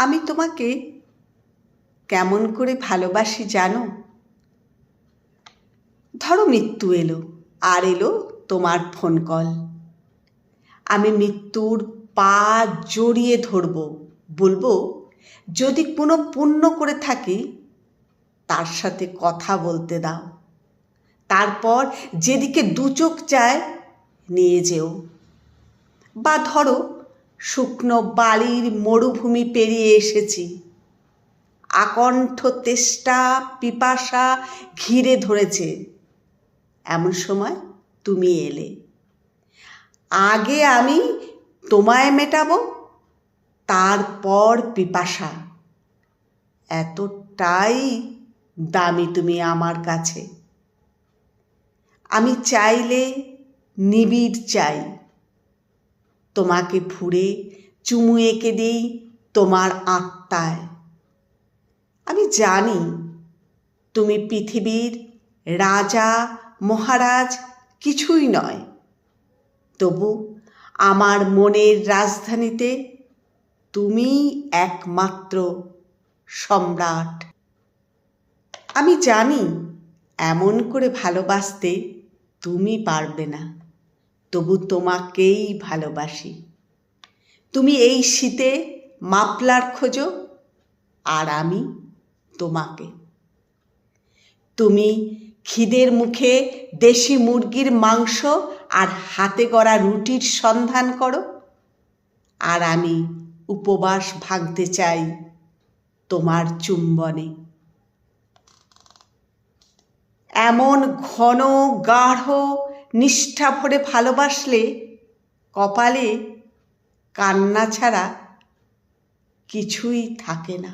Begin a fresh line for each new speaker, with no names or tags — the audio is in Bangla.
আমি তোমাকে কেমন করে ভালোবাসি জানো? ধরো মৃত্যু এলো, আর এলো তোমার ফোন কল আমি মৃত্যুর পা জড়িয়ে ধরব, বলব, যদি কোনো পুণ্য করে থাকি, তার সাথে কথা বলতে দাও। তারপর যেদিকে দু চোখ চায় নিয়ে যেও। বা ধরো শুকনো বালির মরুভূমি পেরিয়ে এসেছি। আকণ্ঠ তেষ্টা, পিপাসা ঘিরে ধরেছে। এমন সময় তুমি এলে। আগে আমি তোমায় মেটাবো, তারপর পিপাসা। এতটাই দামি তুমি আমার কাছে। আমি চাইলে নিবিড় চাই। তোমাকে ফুঁড়ে চুমু এঁকে দিই তোমার আত্মায়। আমি জানি তুমি পৃথিবীর রাজা, মহারাজ কিছুই নয়। তবু আমার মনের রাজধানীতে তুমি একমাত্র সম্রাট। আমি জানি এমন করে ভালোবাসতে তুমি পারবে না। তবু তোমাকেই ভালোবাসি। তুমি এই শীতে মাপলার খোঁজো, আর আমি তোমাকে। তুমি খিদের মুখে দেশি মুরগির মাংস আর হাতে গড়া রুটির সন্ধান করো, আর আমি উপবাস ভাঙতে চাই তোমার চুম্বনে। এমন ঘন, গাঢ় নিষ্ঠা ভরে ভালোবাসলে কপালে কান্না ছাড়া কিছুই থাকে না।